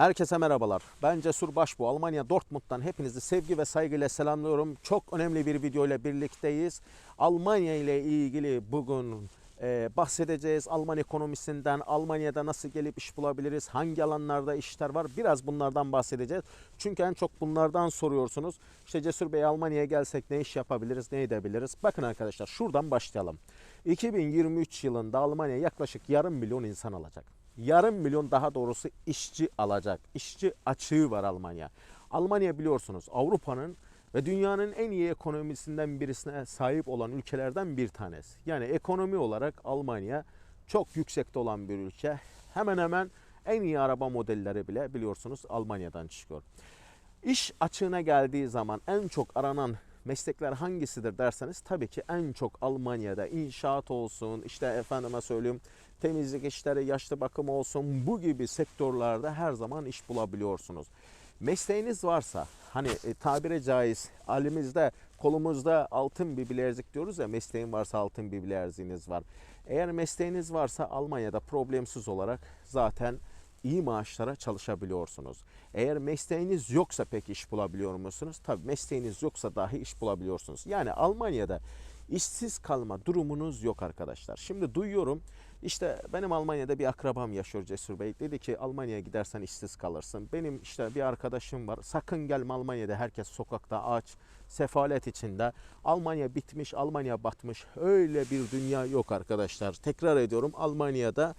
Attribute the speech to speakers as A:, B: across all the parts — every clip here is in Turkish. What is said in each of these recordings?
A: Herkese merhabalar. Ben Cesur Başbu. Almanya Dortmund'dan hepinizi sevgi ve saygıyla selamlıyorum. Çok önemli bir video ile birlikteyiz. Almanya ile ilgili bugün e, bahsedeceğiz. Alman ekonomisinden, Almanya'da nasıl gelip iş bulabiliriz, hangi alanlarda işler var biraz bunlardan bahsedeceğiz. Çünkü en çok bunlardan soruyorsunuz. İşte Cesur Bey Almanya'ya gelsek ne iş yapabiliriz, ne edebiliriz? Bakın arkadaşlar şuradan başlayalım. 2023 yılında Almanya yaklaşık yarım milyon insan alacak. Yarım milyon daha doğrusu işçi alacak. İşçi açığı var Almanya. Almanya biliyorsunuz Avrupa'nın ve dünyanın en iyi ekonomisinden birisine sahip olan ülkelerden bir tanesi. Yani ekonomi olarak Almanya çok yüksekte olan bir ülke. Hemen hemen en iyi araba modelleri bile biliyorsunuz Almanya'dan çıkıyor. İş açığına geldiği zaman en çok aranan meslekler hangisidir derseniz tabii ki en çok Almanya'da inşaat olsun, işte efendime söyleyeyim temizlik işleri, yaşlı bakım olsun bu gibi sektörlerde her zaman iş bulabiliyorsunuz. Mesleğiniz varsa hani e, tabire caiz elimizde kolumuzda altın bir bilezik diyoruz ya mesleğin varsa altın bir bileziğiniz var. Eğer mesleğiniz varsa Almanya'da problemsiz olarak zaten iyi maaşlara çalışabiliyorsunuz. Eğer mesleğiniz yoksa pek iş bulabiliyor musunuz? Tabii mesleğiniz yoksa dahi iş bulabiliyorsunuz. Yani Almanya'da işsiz kalma durumunuz yok arkadaşlar. Şimdi duyuyorum işte benim Almanya'da bir akrabam yaşıyor Cesur Bey. Dedi ki Almanya'ya gidersen işsiz kalırsın. Benim işte bir arkadaşım var. Sakın gelme Almanya'da herkes sokakta aç, sefalet içinde. Almanya bitmiş, Almanya batmış. Öyle bir dünya yok arkadaşlar. Tekrar ediyorum Almanya'da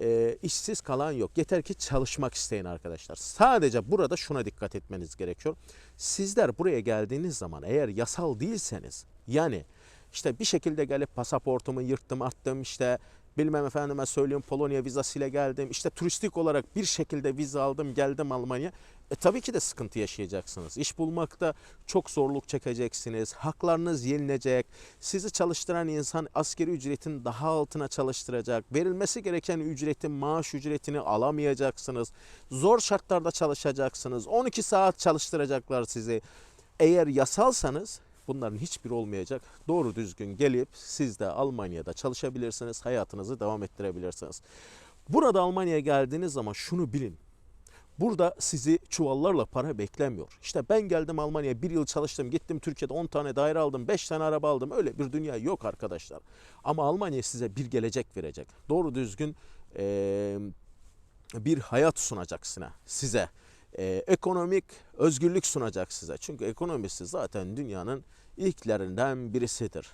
A: e, işsiz kalan yok. Yeter ki çalışmak isteyin arkadaşlar. Sadece burada şuna dikkat etmeniz gerekiyor. Sizler buraya geldiğiniz zaman eğer yasal değilseniz yani işte bir şekilde gelip pasaportumu yırttım attım işte bilmem efendime söyleyeyim Polonya vizasıyla geldim işte turistik olarak bir şekilde vize aldım geldim Almanya e tabii ki de sıkıntı yaşayacaksınız. İş bulmakta çok zorluk çekeceksiniz. Haklarınız yenilecek. Sizi çalıştıran insan askeri ücretin daha altına çalıştıracak. Verilmesi gereken ücretin maaş ücretini alamayacaksınız. Zor şartlarda çalışacaksınız. 12 saat çalıştıracaklar sizi. Eğer yasalsanız bunların hiçbiri olmayacak. Doğru düzgün gelip siz de Almanya'da çalışabilirsiniz. Hayatınızı devam ettirebilirsiniz. Burada Almanya'ya geldiğiniz zaman şunu bilin. Burada sizi çuvallarla para beklemiyor. İşte ben geldim Almanya'ya bir yıl çalıştım. Gittim Türkiye'de 10 tane daire aldım. 5 tane araba aldım. Öyle bir dünya yok arkadaşlar. Ama Almanya size bir gelecek verecek. Doğru düzgün eee, bir hayat sunacak size- Eee, ekonomik özgürlük sunacak size. Çünkü ekonomisi zaten dünyanın ilklerinden birisidir.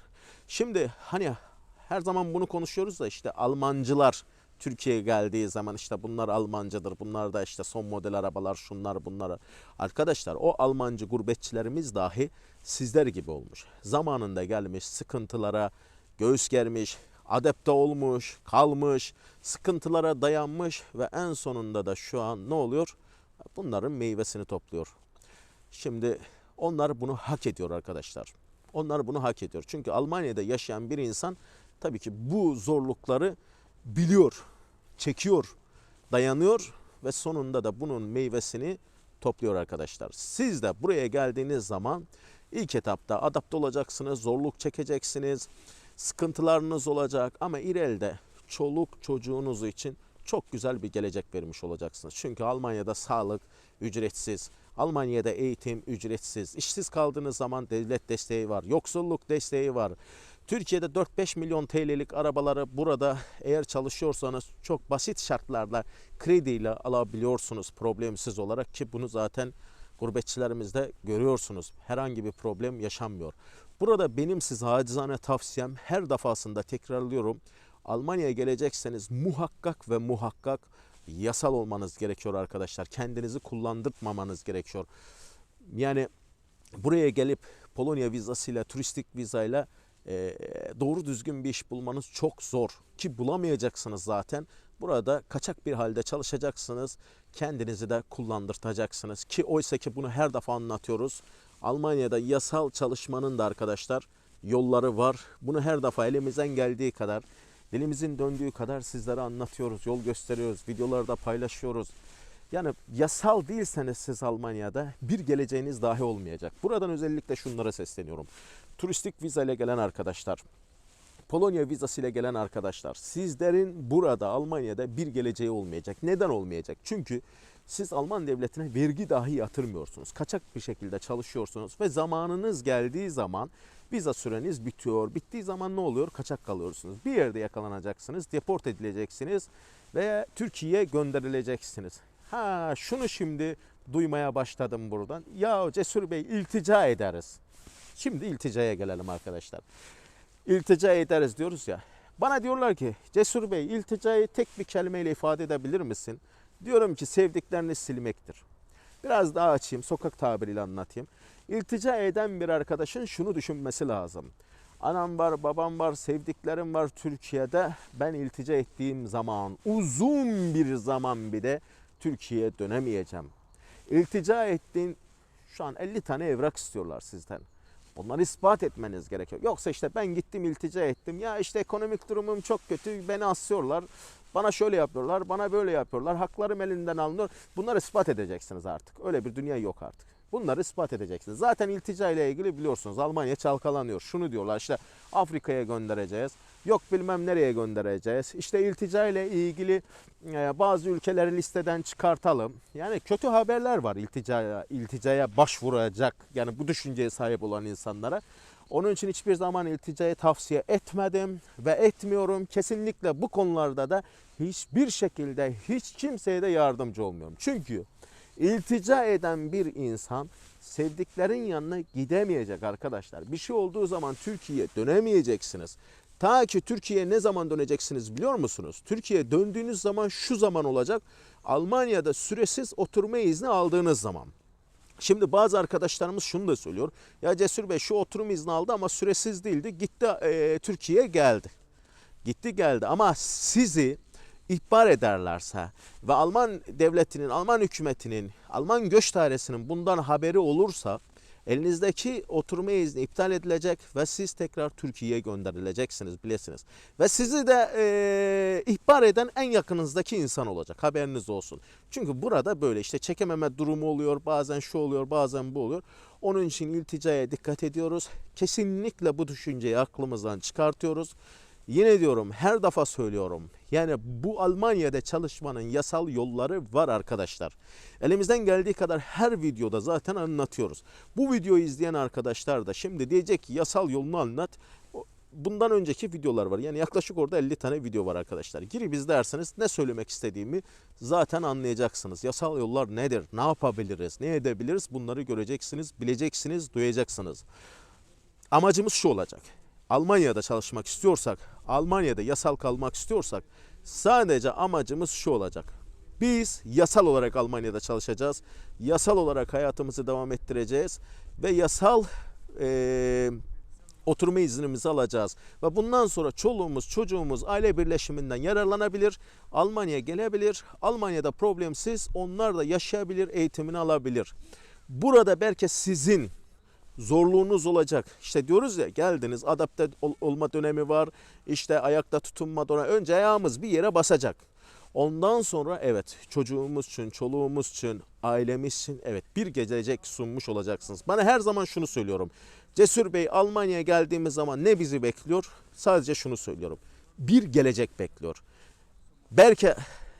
A: Şimdi hani her zaman bunu konuşuyoruz da işte Almancılar Türkiye'ye geldiği zaman işte bunlar Almancadır. Bunlar da işte son model arabalar şunlar bunlar. Arkadaşlar o Almancı gurbetçilerimiz dahi sizler gibi olmuş. Zamanında gelmiş sıkıntılara göğüs germiş, adapte olmuş, kalmış, sıkıntılara dayanmış ve en sonunda da şu an ne oluyor? Bunların meyvesini topluyor. Şimdi onlar bunu hak ediyor arkadaşlar. Onlar bunu hak ediyor. Çünkü Almanya'da yaşayan bir insan tabii ki bu zorlukları biliyor, çekiyor, dayanıyor ve sonunda da bunun meyvesini topluyor arkadaşlar. Siz de buraya geldiğiniz zaman ilk etapta adapte olacaksınız, zorluk çekeceksiniz, sıkıntılarınız olacak ama ileride çoluk çocuğunuz için çok güzel bir gelecek vermiş olacaksınız. Çünkü Almanya'da sağlık ücretsiz, Almanya'da eğitim ücretsiz, işsiz kaldığınız zaman devlet desteği var, yoksulluk desteği var. Türkiye'de 4-5 milyon TL'lik arabaları burada eğer çalışıyorsanız çok basit şartlarda krediyle alabiliyorsunuz problemsiz olarak ki bunu zaten gurbetçilerimizde görüyorsunuz. Herhangi bir problem yaşanmıyor. Burada benim size acizane tavsiyem her defasında tekrarlıyorum. Almanya'ya gelecekseniz muhakkak ve muhakkak yasal olmanız gerekiyor arkadaşlar. Kendinizi kullandırmamanız gerekiyor. Yani buraya gelip Polonya vizasıyla, turistik vizayla e, doğru düzgün bir iş bulmanız çok zor ki bulamayacaksınız zaten. Burada kaçak bir halde çalışacaksınız. Kendinizi de kullandırtacaksınız ki oysa ki bunu her defa anlatıyoruz. Almanya'da yasal çalışmanın da arkadaşlar yolları var. Bunu her defa elimizden geldiği kadar, dilimizin döndüğü kadar sizlere anlatıyoruz, yol gösteriyoruz, videolarda paylaşıyoruz. Yani yasal değilseniz siz Almanya'da bir geleceğiniz dahi olmayacak. Buradan özellikle şunlara sesleniyorum. Turistik viza ile gelen arkadaşlar Polonya vizasıyla gelen arkadaşlar sizlerin burada Almanya'da bir geleceği olmayacak. Neden olmayacak? Çünkü siz Alman devletine vergi dahi yatırmıyorsunuz. Kaçak bir şekilde çalışıyorsunuz ve zamanınız geldiği zaman viza süreniz bitiyor. Bittiği zaman ne oluyor? Kaçak kalıyorsunuz. Bir yerde yakalanacaksınız, deport edileceksiniz ve Türkiye'ye gönderileceksiniz. Ha şunu şimdi duymaya başladım buradan. Ya Cesur Bey iltica ederiz. Şimdi ilticaya gelelim arkadaşlar. İltica ederiz diyoruz ya. Bana diyorlar ki Cesur Bey ilticayı tek bir kelimeyle ifade edebilir misin? Diyorum ki sevdiklerini silmektir. Biraz daha açayım, sokak tabiriyle anlatayım. İltica eden bir arkadaşın şunu düşünmesi lazım. Anam var, babam var, sevdiklerim var Türkiye'de. Ben iltica ettiğim zaman, uzun bir zaman bir de Türkiye'ye dönemeyeceğim. İltica ettiğin, şu an 50 tane evrak istiyorlar sizden. Onları ispat etmeniz gerekiyor. Yoksa işte ben gittim iltica ettim. Ya işte ekonomik durumum çok kötü. Beni asıyorlar. Bana şöyle yapıyorlar. Bana böyle yapıyorlar. Haklarım elinden alınıyor. Bunları ispat edeceksiniz artık. Öyle bir dünya yok artık. Bunları ispat edeceksiniz. Zaten iltica ile ilgili biliyorsunuz Almanya çalkalanıyor. Şunu diyorlar işte Afrika'ya göndereceğiz. Yok bilmem nereye göndereceğiz. İşte iltica ile ilgili e, bazı ülkeleri listeden çıkartalım. Yani kötü haberler var ilticaya, ilticaya başvuracak. Yani bu düşünceye sahip olan insanlara. Onun için hiçbir zaman ilticayı tavsiye etmedim ve etmiyorum. Kesinlikle bu konularda da hiçbir şekilde hiç kimseye de yardımcı olmuyorum. Çünkü iltica eden bir insan sevdiklerin yanına gidemeyecek arkadaşlar. Bir şey olduğu zaman Türkiye'ye dönemeyeceksiniz. Ta ki Türkiye'ye ne zaman döneceksiniz biliyor musunuz? Türkiye'ye döndüğünüz zaman şu zaman olacak. Almanya'da süresiz oturma izni aldığınız zaman. Şimdi bazı arkadaşlarımız şunu da söylüyor. Ya Cesur Bey şu oturum izni aldı ama süresiz değildi. Gitti e, Türkiye'ye geldi. Gitti geldi ama sizi ihbar ederlerse ve Alman devletinin, Alman hükümetinin, Alman göç dairesinin bundan haberi olursa elinizdeki oturma izni iptal edilecek ve siz tekrar Türkiye'ye gönderileceksiniz bilesiniz. Ve sizi de e, ihbar eden en yakınızdaki insan olacak haberiniz olsun. Çünkü burada böyle işte çekememe durumu oluyor bazen şu oluyor bazen bu oluyor. Onun için ilticaya dikkat ediyoruz. Kesinlikle bu düşünceyi aklımızdan çıkartıyoruz. Yine diyorum her defa söylüyorum. Yani bu Almanya'da çalışmanın yasal yolları var arkadaşlar. Elimizden geldiği kadar her videoda zaten anlatıyoruz. Bu videoyu izleyen arkadaşlar da şimdi diyecek ki yasal yolunu anlat. Bundan önceki videolar var. Yani yaklaşık orada 50 tane video var arkadaşlar. Girip izlerseniz ne söylemek istediğimi zaten anlayacaksınız. Yasal yollar nedir? Ne yapabiliriz? Ne edebiliriz? Bunları göreceksiniz, bileceksiniz, duyacaksınız. Amacımız şu olacak. Almanya'da çalışmak istiyorsak, Almanya'da yasal kalmak istiyorsak sadece amacımız şu olacak. Biz yasal olarak Almanya'da çalışacağız. Yasal olarak hayatımızı devam ettireceğiz ve yasal e, oturma iznimizi alacağız. Ve bundan sonra çoluğumuz, çocuğumuz aile birleşiminden yararlanabilir. Almanya'ya gelebilir. Almanya'da problemsiz onlar da yaşayabilir, eğitimini alabilir. Burada belki sizin zorluğunuz olacak. İşte diyoruz ya geldiniz adapte ol- olma dönemi var. İşte ayakta tutunma dönemi. Önce ayağımız bir yere basacak. Ondan sonra evet çocuğumuz için, çoluğumuz için, ailemiz için evet bir gelecek sunmuş olacaksınız. Bana her zaman şunu söylüyorum. Cesur Bey Almanya'ya geldiğimiz zaman ne bizi bekliyor? Sadece şunu söylüyorum. Bir gelecek bekliyor. Belki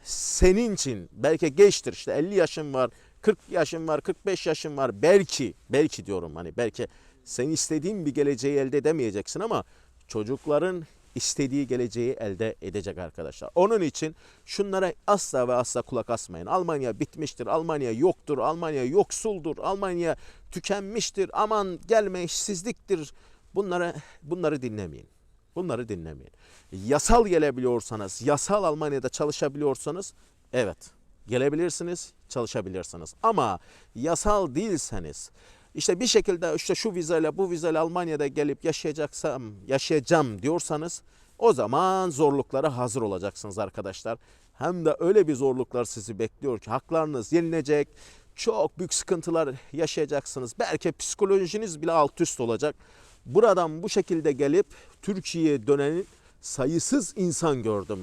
A: senin için, belki geçtir işte 50 yaşın var, 40 yaşın var, 45 yaşın var. Belki, belki diyorum hani belki sen istediğin bir geleceği elde edemeyeceksin ama çocukların istediği geleceği elde edecek arkadaşlar. Onun için şunlara asla ve asla kulak asmayın. Almanya bitmiştir, Almanya yoktur, Almanya yoksuldur, Almanya tükenmiştir, aman gelme işsizliktir. Bunları, bunları dinlemeyin. Bunları dinlemeyin. Yasal gelebiliyorsanız, yasal Almanya'da çalışabiliyorsanız evet gelebilirsiniz, çalışabilirsiniz. Ama yasal değilseniz işte bir şekilde işte şu vizeyle bu vizeyle Almanya'da gelip yaşayacaksam, yaşayacağım diyorsanız o zaman zorluklara hazır olacaksınız arkadaşlar. Hem de öyle bir zorluklar sizi bekliyor ki haklarınız yenilecek. Çok büyük sıkıntılar yaşayacaksınız. Belki psikolojiniz bile alt üst olacak. Buradan bu şekilde gelip Türkiye'ye dönen sayısız insan gördüm.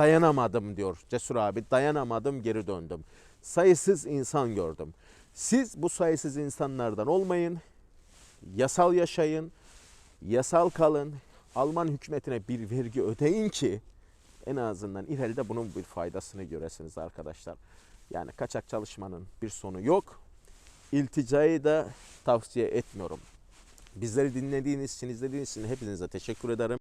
A: Dayanamadım diyor Cesur abi. Dayanamadım geri döndüm. Sayısız insan gördüm. Siz bu sayısız insanlardan olmayın. Yasal yaşayın. Yasal kalın. Alman hükümetine bir vergi ödeyin ki en azından ileride bunun bir faydasını göresiniz arkadaşlar. Yani kaçak çalışmanın bir sonu yok. İlticayı da tavsiye etmiyorum. Bizleri dinlediğiniz için, izlediğiniz için hepinize teşekkür ederim.